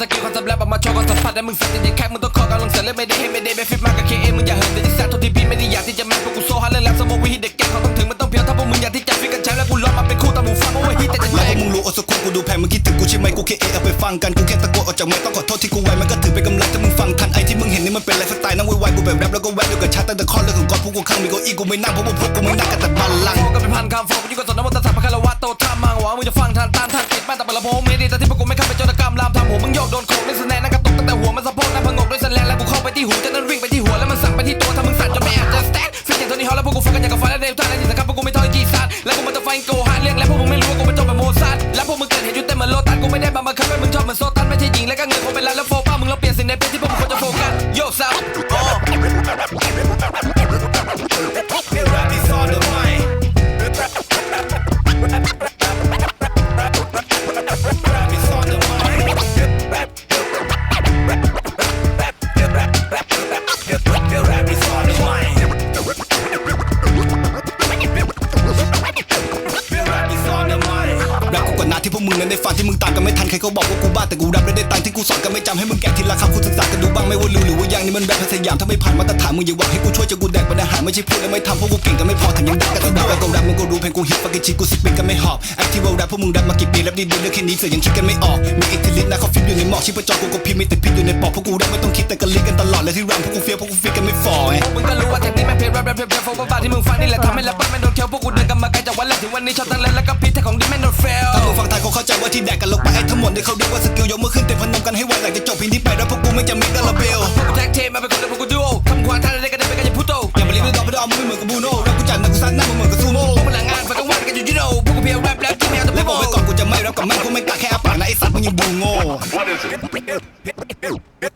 สกิลความสำเร็จออกมาโชว์ก็สัมผัสแต่มึงสัตว์จะแค่มึงต้องขอกำลังเสริมและไม่ได้ให้ไม่ได้แบบฟิตมากกับเคเอมึงอย่าเหินแต่ที่สัตว์โทษทีพี่ไม่ได้อยากที่จะแม่งพวกกูโซฮาเรื่องแรปสมองวิฮิตเด็กแก่เขาต้องถึงมันต้องเพียวถ้าพวกมึงอยากที่จะฟิกกันใช้แล้วกูร้องมาเป็นคู่ตามหมู่ฟังว่าฮิตแต่จะแล้วแรพวงกมึงรู้โอสกุลกูดูแพงมึงคิดถึงกูใช่ไหมกูแค่เอะเอาไปฟังกันกูแค่ตะโกนออกจากไมค์ต้องขอโทษที่กูไวมันก็ถือเป็นกำลังถ้ามึงฟังทันไอที่มึงเห็นนี่มันเป็นไลฟ์สไตล์นั่งไวๆกูแบบแรปแล้วก็แวะด้วยกับชาตั้งแต่คอนเรื่องของกอนพวกกูข้างมีเก้าอี้กูไม่นั่งเพราะพวกกูไม่นั่งกันแต่บัลลังก์โฟกันเป็นพันคำโฟกันยิ่งกว่าสนนวัตสัพพะคารวะโตท่ามังหวังมึงจะฟังทันตามทันติดบ้านแต่บละโพไม่ดีแต่ที่ ล้านแล้วโฟป้ามึงเราเปลี่ยนสิ่งในเพจที่พวกมึงควรจะโฟกัสโยกซับอ๋อ วกมึงนั้นได้ฟังที่มึงตามกันไม่ทันใครเขาบอกว่ากูบ้าแต่กูแรปแล้ได้ตังที่กูสอนกันไม่จำให้มึงแกะทีละคำกูศึกษากันดูบ้างไม่ว่ารู้หรือว่ายังนี่มันแรปพยายามถ้าไม่ผ่านมาตรฐานมึงอย่าหวังให้กูช่วยจะกูแดกปัญหาไม่ใช่พูดแล้วไม่ทำเพราะกูเก่งกันไม่พอแถมยังดักกันตะดแล้วก็แรปมึงก็รู้เพลงกูฮิตฟักกิชิกูสปีกกันไม่หอบแอคทีฟว่าแรปพวกมึงแรปมากี่ปีแรปดีๆเรื่องแค่นี้เสือยังคิดกันไม่ออกมีอิทธิฤทธิ์นะเขาฟิตอยู่ในหมอกชีพจรกูก็พิมพ์ไม่ติดพิษอยู่ในปอกพวกกูแรปไม่ต้องคิดแต่กันลิกกันตลอดและที่รำพวกกูเฟี้ยวพวกกูฟิตกันไม่ฟอไงมึงก็รู้ว่าเทคนิคแม่งเพลย์แรปแรปเพลย์เพลย์โฟบ้าที่มึงฟังนี่แหละทำให้แรปเปอร์แม่งโดนเคี้ยวพวกกูเดินกัน วันแรกถึงวันนี้ชอบทั้งเล่นแล้วก็พิษแต่ของดีแม่งโดนเฟลถ้ามึงฟังไทยเขาเข้าใจว่าที่แดกกันลงไปไอ้ทั้งหมดเนี่ยเขาเรียกว่าสกิลยกมือขึ้นเต็มพนมกันให้ไวหลังจากจบเพลงนี้ไปแล้วพวกกูไม่จะมีกันละเบลพวกกูแท็กเทมมาเป็นคนเดียวพวกกูดูโอทำควานท่าอะไรกันได้ไปกันอย่าพูดโตอย่ามาเรียกด้วยดอกไม่ได้เอามึงไม่เหมือนกับบูโน่แล้วกูจัดหนักกูซัดหน้ามึงเหมือนกับซูโม่พวกมึงหลังงานฝันกลางวันกันอยู่ที่โดพวกกูเพียวแรปแรปที่แมวแต่พแล้ววบอกกไว้ก่อนกูจะไม่รับกับแม่งกูไม่กล้าแค่อาปากนะไอ้สัตว์มึงยังบูโง่ What is it?